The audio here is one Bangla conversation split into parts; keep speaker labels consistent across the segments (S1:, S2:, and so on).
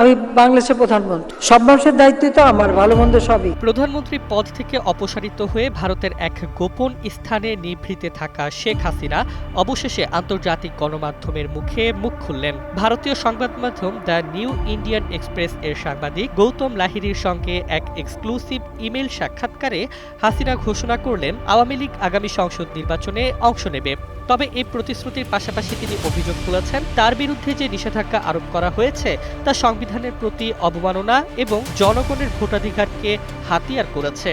S1: আমি বাংলাদেশের প্রধানমন্ত্রী। সব মানুষের দায়িত্বই তো আমার, ভালো মন্দ সবই।
S2: প্রধানমন্ত্রী পদ থেকে অপসারিত হয়ে ভারতের এক গোপন স্থানে নিভৃতে থাকা শেখ হাসিনা অবশেষে আন্তর্জাতিক গণমাধ্যমের মুখে মুখ খুললেন। ভারতীয় সংবাদ মাধ্যম দ্য নিউ ইন্ডিয়ান এক্সপ্রেস এর সাংবাদিক গৌতম লাহিড়ির সঙ্গে এক এক্সক্লুসিভ ইমেল সাক্ষাৎকারে হাসিনা ঘোষণা করলেন, আওয়ামী লীগ আগামী সংসদ নির্বাচনে অংশ নেবে। তবে এই প্রতিশ্রুতির পাশাপাশি তিনি অভিযোগ তুলেছেন, তার বিরুদ্ধে যে নিষেধাজ্ঞা আরোপ করা হয়েছে, তা সংবিধানের প্রতি অবমাননা এবং জনগণের ভোটাধিকারকে হাতিয়ার করেছে।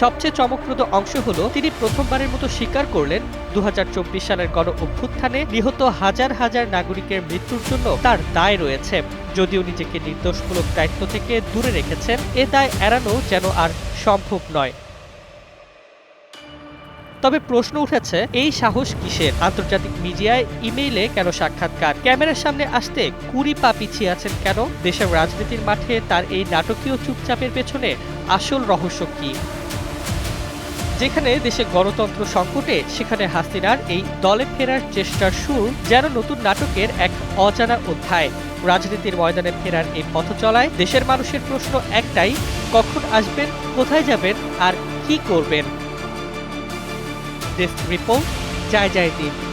S2: সবচেয়ে চমকপ্রদ অংশ হলো, তিনি প্রথমবারের মতো স্বীকার করলেন দু হাজার চব্বিশ সালের গণ অভ্যুত্থানে নিহত হাজার হাজার নাগরিকের মৃত্যুর জন্য তার দায় রয়েছে। যদিও নিজেকে নির্দোষমূলক দায়িত্ব থেকে দূরে রেখেছেন, এ দায় এড়ানো যেন আর সম্ভব নয়। তবে প্রশ্ন উঠেছে, এই সাহস কিসের? আন্তর্জাতিক মিডিয়ায় ইমেইলে কেন সাক্ষাৎকার? ক্যামেরার সামনে আসতে কুড়ি পা পিছিয়ে আছেন কেন? দেশের রাজনীতির মাঠে তার এই নাটকীয় চুপচাপের পেছনে আসল রহস্য কি? যেখানে দেশে গণতন্ত্র সংকটে, সেখানে হাসিনার এই দলে ফেরার চেষ্টার সুর যেন নতুন নাটকের এক অজানা অধ্যায়। রাজনীতির ময়দানে ফেরার এই পথ চলায় দেশের মানুষের প্রশ্ন একটাই, কখন আসবেন, কোথায় যাবেন, আর কি করবেন? this ripple, Jai Jai Team.